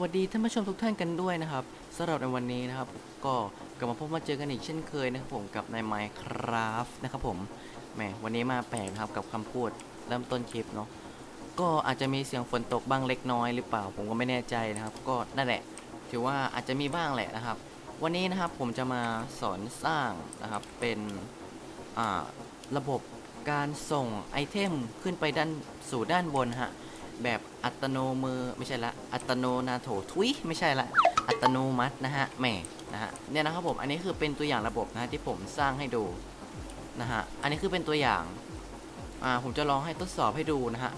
วัสดีท่านผู้ชมทุกท่านกันด้วยนะครับสำหรับในวันนี้นะครับ ก็กลับมาพบมาเจอกันอีกเช่นเคยนะครับผมกับใน Minecraft นะครับผมแหมวันนี้มาแปลกนะครับกับคำพูดเริ่มต้นคลิปเนาะก็อาจจะมีเสียงฝนตกบ้างเล็กน้อยหรือเปล่าผมก็ไม่แน่ใจนะครับ ก็นั่นแหละ ถือว่าอาจจะมีบ้างแหละนะครับ วันนี้นะครับผมจะมาสอนสร้างนะครับเป็นระบบการส่งไอเทมขึ้นไปด้านสู่ด้านบนฮะ แบบอัตโนมือไม่ใช่ละอัตโนนาโถทุยไม่ใช่ละอัตโนมัตินะฮะแหมนะฮะเนี่ยนะครับผมอันนี้คือเป็นตัวอย่างระบบนะฮะที่ผมสร้างให้ดูนะฮะอันนี้คือเป็นตัวอย่างอ่าผมจะลองให้ทดสอบให้ดูนะฮะ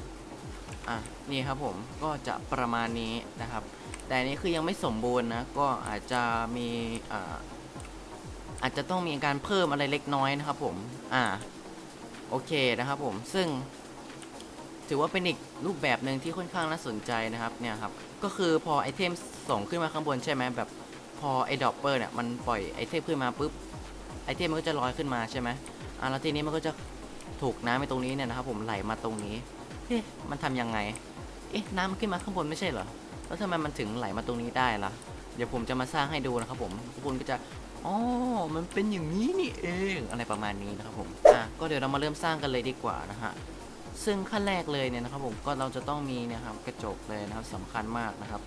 อะนี่ครับผมก็จะประมาณนี้นะครับ แต่อันนี้คือยังไม่สมบูรณ์นะ ก็อาจจะมีอ่าอาจจะต้องมีการเพิ่มอะไรเล็กน้อยนะครับผมอ่าโอเคนะครับผมซึ่ง ถือว่าเป็นอีกรูปแบบหนึ่งที่ค่อนข้างน่าสนใจนะครับเนี่ยครับก็คือพอไอเทมส่งขึ้นมาข้างบนใช่ไหมแบบพอไอดอปเปอร์เนี่ยมันปล่อยไอเทมขึ้นมาปุ๊บไอเทมมันก็จะลอยขึ้นมาใช่ไหมอะแล้วทีนี้มันก็จะถูกน้ำไปตรงนี้เนี่ยนะครับผมไหลมาตรงนี้เอ๊ะมันทำยังไงเอ๊ะน้ำมันขึ้นมาข้างบนไม่ใช่เหรอแล้วทำไมมันถึงไหลมาตรงนี้ได้ล่ะ เดี๋ยวผมจะมาสร้างให้ดูนะครับผมทุกคนก็จะอ๋อ มันเป็นอย่างนี้นี่เอง อะไรประมาณนี้นะครับผม อะ ก็เดี๋ยวเรามาเริ่มสร้างกันเลยดีกว่านะฮะ ซึ่งขั้นแรกเลยเนี่ยนะครับผมก็เราจะต้องมีนะครับกระจกเลยนะครับสำคัญมากนะครับ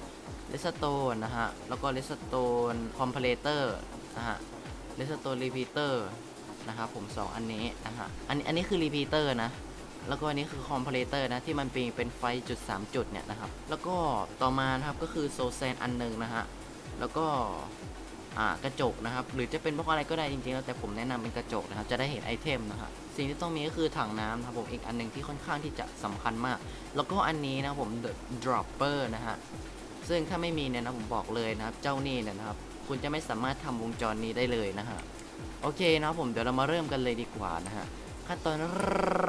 เลสโตนนะฮะแล้วก็เลสโตนคอมเพลเตอร์นะฮะเลสโตนรีพีเตอร์นะครับผมสองอันนี้นะฮะอันนี้อันนี้คือรีพีเตอร์นะแล้วก็อันนี้คือคอมเพลเตอร์นะที่มันเป็นเป็นไฟจุด 3 จุดเนี่ยนะครับแล้วก็ต่อมานะครับก็คือโซแซนอันหนึ่งนะฮะแล้วก็ กระจกนะครับ หรือจะเป็นพวกอะไรก็ได้จริงๆแล้วแต่ผมแนะนำเป็นกระจกนะครับ จะได้เห็นไอเทมนะฮะสิ่งที่ต้องมีก็คือถังน้ำครับผมอีกอันหนึงที่ค่อนข้างที่จะสำคัญมาก แล้วก็อันนี้นะผม the dropper นะฮะซึ่งถ้าไม่มีเนี่ยนะผมบอกเลยนะครับ เจ้านี่เนี่ยนะครับ คุณจะไม่สามารถทำวงจรนี้ได้เลยนะฮะโอเคนะผมเดี๋ยวเรามาเริ่มกันเลยดีกว่านะฮะ ขั้นตอน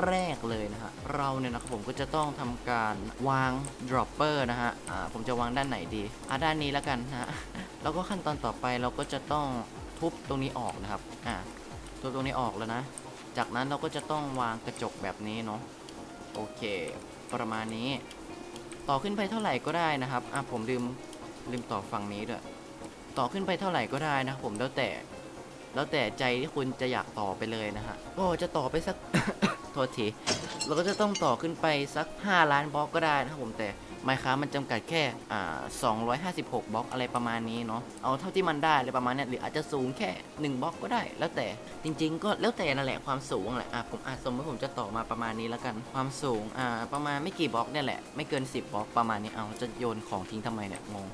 แรกเลยนะฮะ เราเนี่ยนะครับผมก็จะต้องทำการวาง dropper นะฮะ อ่า ผมจะวางด้านไหนดี อ่าด้านนี้แล้วกันนะฮะ แล้วก็ขั้นตอนต่อไปเราก็จะต้องทุบตรงนี้ออกนะครับ อ่าทุบตรงนี้ออกแล้วนะ จากนั้นเราก็จะต้องวางกระจกแบบนี้เนาะ โอเค ประมาณนี้ ต่อขึ้นไปเท่าไหร่ก็ได้นะครับ อะผมลืมลืมต่อฝั่งนี้ด้วย ต่อขึ้นไปเท่าไหร่ก็ได้นะครับผมแล้วแต่ แล้วแต่ใจที่คุณจะอยากต่อไปเลยนะฮะก็จะต่อไปสัก โทษทีเราก็จะต้องต่อขึ้นไปสัก 5 ล้านบล็อกก็ได้นะครับผมแต่ไมค้ามันจำกัดแค่อ่า256 บล็อกอะไรประมาณนี้เนาะเอาเท่าที่มันได้อะไรประมาณนี้หรืออาจจะสูงแค่ 1 บล็อกก็ได้ แล้วแต่จริง ๆ ก็แล้วแต่นั่นแหละความสูงแหละอะผมอาจสมมติผมจะต่อมาประมาณนี้แล้วกันความสูงอ่าประมาณไม่กี่บล็อกเนี่ยแหละไม่เกิน 10 บล็อกประมาณนี้เอาจะโยนของทิ้งทำไมเนี่ยงง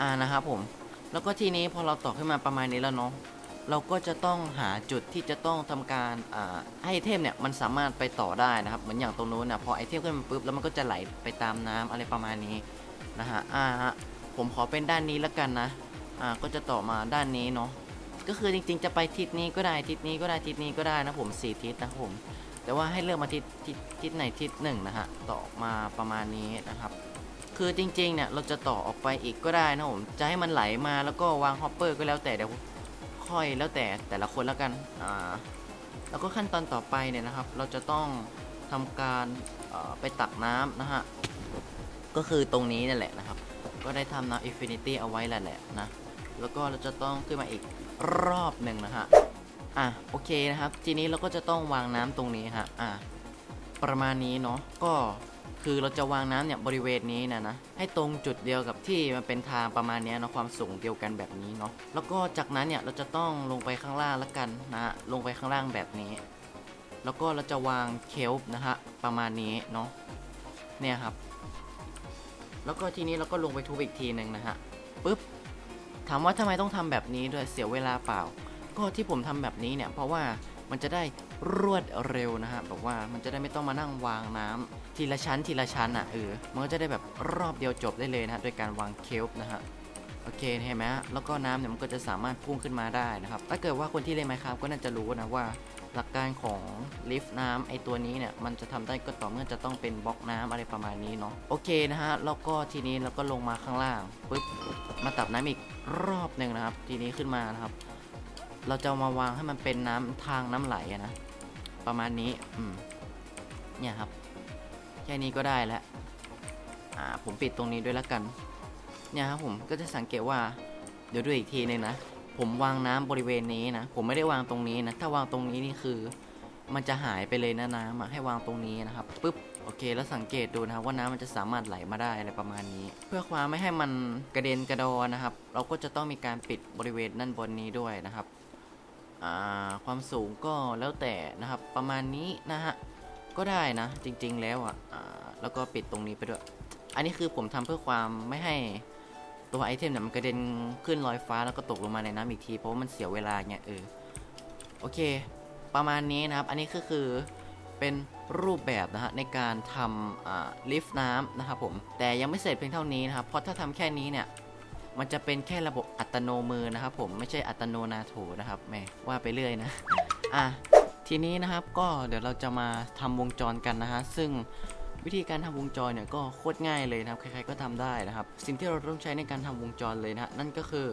อ่านะครับผม แล้วก็ทีนี้พอเราต่อขึ้นมาประมาณนี้แล้วเนาะ เราก็จะต้องหาจุดที่จะต้องทำการให้ไอเทมเนี่ยมันสามารถไปต่อได้นะครับเหมือนอย่างตรงนู้นนะพอไอเทมขึ้นมาปุ๊บแล้วมันก็จะไหลไปตามน้ำอะไรประมาณนี้นะฮะอ่าฮะผมขอเป็นด้านนี้แล้วกันนะอ่าก็จะต่อมาด้านนี้เนาะก็คือจริงๆจะไปทิศนี้ก็ได้ทิศนี้ก็ได้ทิศนี้ก็ได้นะผมสี่ทิศนะผมแต่ว่าให้เลือกมาทิศทิศทิศไหนทิศหนึ่งนะฮะต่อมาประมาณนี้นะครับคือจริงๆเนี่ยเราจะต่อออกไปอีกก็ได้นะผมจะให้มันไหลมาแล้วก็วางฮอปเปอร์ก็แล้วแต่เดี๋ยว ค่อยแล้วแต่แต่ละคนแล้วกันอ่าแล้วก็ขั้นตอนต่อไปเนี่ยนะครับ เราจะต้องทำการไปตักน้ำนะฮะก็คือตรงนี้นี่นแหละนะครับ ก็ได้ทำน้ำอินฟินิตี้เอาไว้แหละแหละนะแล้วก็เราจะต้องขึ้นมาอีกรอบหนึ่งนะฮะอะโอเคนะครับ ทีนี้เราก็จะต้องวางน้ำตรงนี้ฮะอะประมาณนี้เนาะก็ คือเราจะวางน้ำเนี่ยบริเวณนี้นะนะให้ตรงจุดเดียวกับที่มันเป็นทางประมาณนี้เนาะความสูงเดียวกันแบบนี้เนาะแล้วก็จากนั้นเนี่ยเราจะต้องลงไปข้างล่างละกันนะฮะลงไปข้างล่างแบบนี้ แล้วก็เราจะวางเคลป์นะฮะประมาณนี้เนาะเนี่ยครับ แล้วก็ทีนี้เราก็ลงไปทุบอีกทีหนึ่งนะฮะปึ๊บถามว่าทำไมต้องทำแบบนี้ด้วยเสียเวลาเปล่า ก็ที่ผมทำแบบนี้เนี่ยเพราะว่ามันจะได้รวดเร็วนะฮะแบบว่ามันจะได้ไม่ต้องมานั่งวางน้ำ ทีละชั้นทีละชั้นอะเออมันก็จะได้แบบรอบเดียวจบได้เลยนะฮะโดยการวางเคลป์นะฮะโอเคเห็นไหมฮะแล้วก็น้ำเนี่ยมันก็จะสามารถพุ่งขึ้นมาได้นะครับ ถ้าเกิดว่าคนที่เล่นไมครับก็น่าจะรู้นะว่า หลักการของลิฟต์น้ำไอตัวนี้เนี่ยมันจะทำได้ก็ต่อเมื่อจะต้องเป็นบล็อกน้ำอะไรประมาณนี้เนาะโอเคนะฮะแล้วก็ทีนี้เราก็ลงมาข้างล่างปึ๊บมาตักน้ำอีกรอบหนึ่งนะครับ ทีนี้ขึ้นมานะครับ เราจะมาวางให้มันเป็นน้ำทางน้ำไหลนะประมาณนี้อืมเนี่ยครับ ค่นี้ก็ได้แล้วอ่าผมปิดตรงนี้ด้วยล้วกันเนี่ยครับผมก็จะสังเกตว่าเดี๋ยวดูอีกทีนึงนะ ผมวางน้ำบริเวณนี้นะ ผมไม่ได้วางตรงนี้นะ ถ้าวางตรงนี้นี่คือ มันจะหายไปเลยนะน้ำอะให้วางตรงนี้นะครับปุ๊บโอเค แล้วสังเกตดูนะครับว่าน้ำมันจะสามารถไหลมาได้อะไรประมาณนี้ เพื่อความไม่ให้มันกระเด็นกระดอนนะครับ เราก็จะต้องมีการปิดบริเวณด้านบนนี้ด้วยนะครับอ่าความสูงก็แล้วแต่นะครับประมาณนี้นะฮะ ก็ได้นะ จริง ๆ แล้วอะอ่าแล้วก็ปิดตรงนี้ไปด้วย อันนี้คือผมทำเพื่อความไม่ให้ตัวไอเทมเนี่ยมันกระเด็นขึ้นลอยฟ้าแล้วก็ตกลงมาในน้ำอีกที เพราะว่ามันเสียเวลาไงเออโอเค ประมาณนี้นะครับ อันนี้ก็คือเป็นรูปแบบนะฮะในการทำลิฟต์น้ำนะครับผม แต่ยังไม่เสร็จเพียงเท่านี้นะครับ เพราะถ้าทำแค่นี้เนี่ยมันจะเป็นแค่ระบบอัตโนมือนะครับผมไม่ใช่อัตโนนาโถนะครับแหม่ว่าไปเรื่อยนะ อะ ทีนี้นะครับก็เดี๋ยวเราจะมาทำวงจรกันนะฮะซึ่งวิธีการทำวงจรเนี่ยก็โคตรง่ายเลยนะครับใครๆก็ทำได้นะครับ สิ่งที่เราต้องใช้ในการทำวงจรเลยนะฮะนั่นก็คือ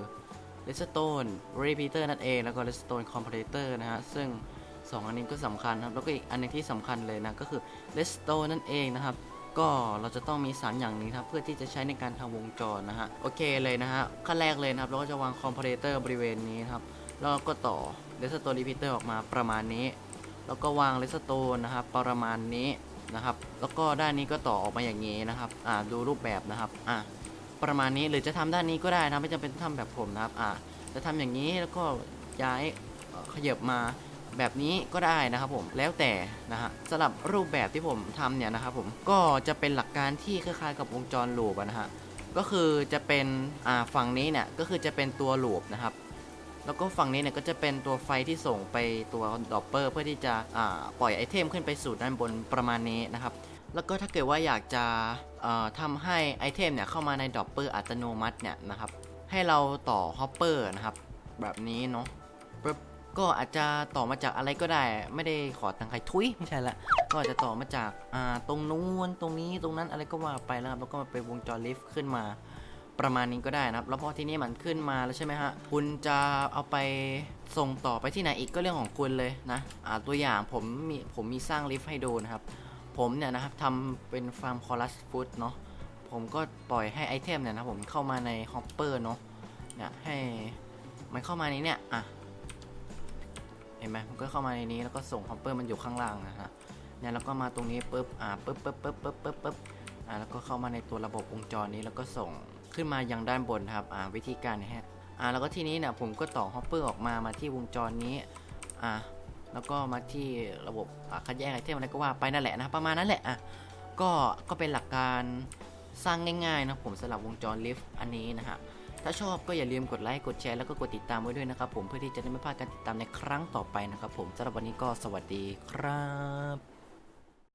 redstone repeater นั่นเอง แล้วก็ redstone comparator นะฮะซึ่ง 2 อันนี้ก็สำคัญครับ แล้วก็อีกอันนึงที่สำคัญเลยนะก็คือ redstone นั่นเองนะครับก็เราจะต้องมี 3 อย่างนี้ครับเพื่อที่จะใช้ในการทำวงจรนะฮะโอเคเลยนะฮะขั้นแรกเลยนะครับเราก็จะวาง comparator บริเวณนี้นะครับ แล้วก็ต่อ redstone repeater ออกมาประมาณนี้ แล้วก็วาง redstone นะครับประมาณนี้นะครับ แล้วก็ด้านนี้ก็ต่อออกมาอย่างนี้นะครับ อ่าดูรูปแบบนะครับ อ่าประมาณนี้หรือจะทำด้านนี้ก็ได้นะไม่จำเป็นต้องทำแบบผมนะครับ อ่าจะทำอย่างนี้แล้วก็ย้ายเขยับมาแบบนี้ก็ได้นะครับผมแล้วแต่นะฮะสำหรับรูปแบบที่ผมทำเนี่ยนะครับผมก็จะเป็นหลักการที่คล้ายๆกับวงจรลูปนะฮะก็คือจะเป็นอ่าฝั่งนี้เนี่ยก็คือจะเป็นตัวลูปนะครับ แล้วก็ฝั่งนี้เนี่ยก็จะเป็นตัวไฟที่ส่งไปตัวดอปเปอร์เพื่อที่จะปล่อยไอเทมขึ้นไปสู่ด้านบนประมาณนี้นะครับแล้วก็ถ้าเกิดว่าอยากจะเอ่อทำให้ไอเทมเนี่ยเข้ามาในดอปเปอร์อัตโนมัติเนี่ยนะครับให้เราต่อฮอปเปอร์นะครับแบบนี้เนาะปึ๊บก็อาจจะต่อมาจากอะไรก็ได้ ไม่ได้ขอตังค์ใครทุยไม่ใช่ละก็อาจจะต่อมาจากตรงนู้นตรงนี้ตรงนั้นอะไรก็ว่าไปแล้วครับแล้วก็มาเป็นวงจรลิฟต์ขึ้นมา ประมาณนี้ก็ได้นะครับ แล้วพอที่นี่มันขึ้นมาแล้วใช่ไหมฮะ คุณจะเอาไปส่งต่อไปที่ไหนอีกก็เรื่องของคุณเลยนะอ่าตัวอย่างผมมีผมมีสร้างลิฟต์ให้ดูนะครับ ผมเนี่ยนะครับทำเป็นฟาร์มคอรัสฟูดเนาะ ผมก็ปล่อยให้ไอเทมเนี่ยนะผมเข้ามาในฮอปเปอร์เนาะ เนี่ยให้มันเข้ามาในเนี่ย อะ เห็นไหมมันก็เข้ามาในนี้แล้วก็ส่งฮอปเปอร์มันอยู่ข้างล่างนะฮะ เนี่ยแล้วก็มาตรงนี้ปุ๊บ อ่าปุ๊บปุ๊บปุ๊บปุ๊บปุ๊บปุ๊บอ่าแล้วก็เข้ามาในตัวระบบวงจรนี้แล้วก็ส่ง ขึ้นมายังด้านบนครับอ่าวิธีการนี่ยฮะอ่าแล้วก็ทีนี้เนี่ยผมก็ต่อฮอปเปอร์ออกมามาที่วงจรนี้อ่าแล้วก็มาที่ระบบะคัดแยกไอเทมอะไรก็ว่าไปนั่นแหละนะประมาณนั้นแหละอะก็ก็เป็นหลักการสร้างง่ายๆนะผมสำหรับวงจรลิฟต์อันนี้นะฮะถ้าชอบก็อย่าลืมกดไลค์กดแชร์แล้วก็กดติดตามไว้ด้วยนะครับผมเพื่อที่จะได้ไม่พลาดการติดตามในครั้งต่อไปนะครับผมสำหรับวันนี้ก็สวัสดีครับ